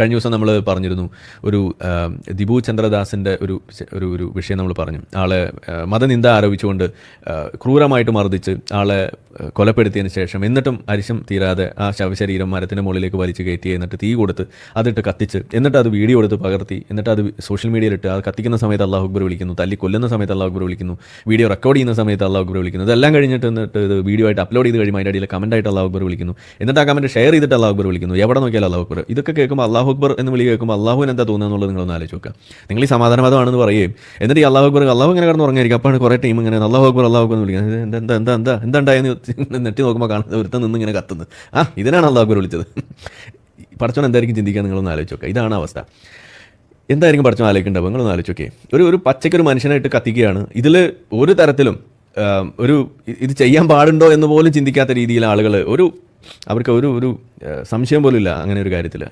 കഴിഞ്ഞ ദിവസം നമ്മൾ പറഞ്ഞിരുന്നു ഒരു ദിപു ചന്ദ്രദാസിന്റെ ഒരു ഒരു ഒരു വിഷയം നമ്മൾ പറഞ്ഞു. ആളെ മതനിന്ദ ആരോപിച്ചുകൊണ്ട് ക്രൂരമായിട്ട് മർദ്ദിച്ച് ആളെ കൊലപ്പെടുത്തിയതിന് ശേഷം എന്നിട്ടും അരിശം തീരാതെ ആ ശവശരീരം മരത്തിന്റെ മുകളിലേക്ക് വലിച്ചു കയറ്റി എന്നിട്ട് തീ കൊടുത്ത് അതിട്ട് കത്തിച്ച് എന്നിട്ട് അത് വീഡിയോ എടുത്ത് പകർത്തി എന്നിട്ട് അത് സോഷ്യൽ മീഡിയയിലിട്ട് അത് കത്തിക്കുന്ന സമയത്ത് അള്ളാഹു അക്ബർ വിളിക്കുന്നു തല്ലി കൊല്ലുന്ന സമയത്ത് അള്ളാഹു അക്ബർ വിളിക്കുന്നു വീഡിയോ റെക്കോർഡ് ചെയ്യുന്ന സമയത്ത് അള്ളാഹു അക്ബർ വിളിക്കുന്നു ഇതെല്ലാം കഴിഞ്ഞിട്ട് എന്നിട്ട് ഇത് വീഡിയോ ആയിട്ട് അപ്ലോഡ് ചെയ്ത് കഴിയുമ്പോൾ അതിന്റെ കമന്റ് ആയിട്ട് അള്ളാഹു അക്ബർ വിളിക്കുന്നു. എന്നിട്ട് ആ കമന്റ് ഷെയർ ചെയ്തിട്ട് അള്ളാഹു അക്ബർ വിളിക്കുന്നു. എവിടെ നോക്കിയാൽ അള്ളാഹു അക്ബർ. ഇതൊക്കെ കേൾക്കുമ്പോൾ അള്ളാഹു അക്ബർ എന്ന് വിളി കേൾക്കുമ്പോൾ അള്ളാഹുവിന് എന്താ തോന്നുന്നുള്ളത് നിങ്ങളൊന്ന് ആലോചിച്ച് നോക്കുക. നിങ്ങൾ ഈ സമാധാനവാദമാണെന്ന് പറയുകയും എന്നിട്ട് ഈ അള്ളാഹു അക്ബർ അള്ളാഹു ഇങ്ങനെ കിടന്ന് ഉറങ്ങിയിരിക്കും അപ്പോഴാണ് കുറേ ടീം ഇങ്ങനെ അള്ളാഹു അക്ബർ അള്ളാഹു അക്ബർ എന്ന് വിളിക്കുന്നത്. എന്താ എന്താ എന്താ എന്താ ഉണ്ടായെന്ന് നെറ്റി നോക്കുമ്പോൾ കാണുന്നത് ഒരുത്തം നിന്ന് ഇങ്ങനെ കത്തുന്നത്. ആ ഇതിനാണ് അള്ളാഹു അക്ബർ വിളിച്ചത്. പഠിച്ചോൻ എന്തായിരിക്കും ചിന്തിക്കാൻ നിങ്ങളൊന്ന് ആലോചിച്ച് നോക്കുക ഇതാണ് അവസ്ഥ. എന്തായിരിക്കും പഠിച്ചോ ആലോചിക്കേണ്ടത്? നിങ്ങളൊന്ന് ആലോചിച്ചോക്കെ ഒരു ഒരു പച്ചക്കൊരു മനുഷ്യനായിട്ട് കത്തിക്കുകയാണ്. ഇതിൽ ഒരു തരത്തിലും ഒരു ഇത് ചെയ്യാൻ പാടുണ്ടോ എന്ന് പോലും ചിന്തിക്കാത്ത രീതിയിൽ ആളുകൾ ഒരു അവർക്ക് ഒരു ഒരു സംശയം പോലും ഇല്ല അങ്ങനെ ഒരു കാര്യത്തിൽ